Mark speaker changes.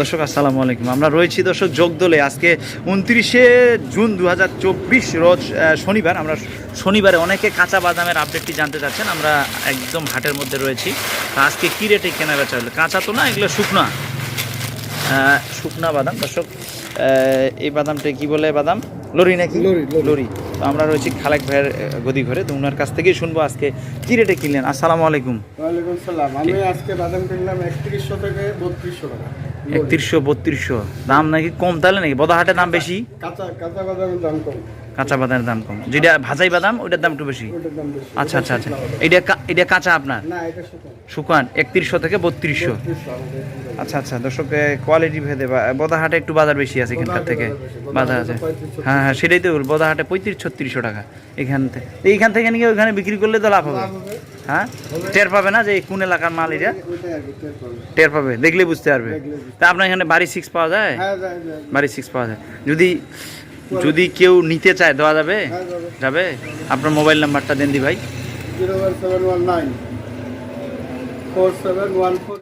Speaker 1: দর্শক, আসসালামু আলাইকুম। আমরা রয়েছি দর্শক যোগদলে আজকে উনত্রিশে জুন দু হাজার চব্বিশ রোজ শনিবার। আমরা শনিবারে অনেকে কাঁচা বাদামের আপডেটটি জানতে চাচ্ছেন। আমরা একদম হাটের মধ্যে রয়েছি। আজকে কী রেটে কেনা বেচা হলো? কাঁচা তো না, এগুলো শুকনা। শুকনা বাদাম। দর্শক এই বাদামটা কি বলে বাদাম? লরি নাকি?
Speaker 2: লরি,
Speaker 1: তো আমরা রয়েছি খালেক ভাইয়ের গদি ঘরে। তো ওনার কাছ থেকেই শুনব আজকে কি রেটে কিনলেন? আসসালামু আলাইকুম।
Speaker 2: ওয়ালাইকুম সালাম। আমি আজকে বাদাম কিনলাম একত্রিশশো থেকে বত্রিশশো টাকা।
Speaker 1: একত্রিশশো বত্রিশশো। দাম নাকি কম তাহলে নাকি? বদাহাটের দাম বেশি?
Speaker 2: কাঁচা বাদামের দাম কম।
Speaker 1: যেটা ভাজাই বাদাম ওইটার দাম একটু বেশি। আচ্ছা আচ্ছা আচ্ছা। এটা এটা কাঁচা আপনার?
Speaker 2: শুকান।
Speaker 1: একত্রিশশো থেকে বত্রিশশো। আচ্ছা আচ্ছা। দর্শক কোয়ালিটি ভেদে বা- বদাহাটে একটু বাজার বেশি আছে এখানকার থেকে।
Speaker 2: বাজার।
Speaker 1: আছে। হ্যাঁ হ্যাঁ সেটাই তো বদাহাটে পঁয়ত্রিশ ছত্রিশশো টাকা। এখান থেকে এইখান থেকে নিয়ে ওইখানে বিক্রি করলে তো লাভ হবে। হ্যাঁ? টের পাবে না যে কোন এলাকার মাল এটা?
Speaker 2: টের পাবে।
Speaker 1: দেখলে বুঝতে পারবে। তা আপনার এখানে বাড়ি সিক্স পাওয়া যায়?
Speaker 2: হ্যাঁ
Speaker 1: বাড়ি সিক্স পাওয়া যায়। যদি যদি কেউ নিতে চায় দেওয়া যাবে?
Speaker 2: হ্যাঁ যাবে।
Speaker 1: যাবে? আপনার মোবাইল নাম্বারটা দেন দি ভাই।
Speaker 2: Zero one seven one nine. Four seven one four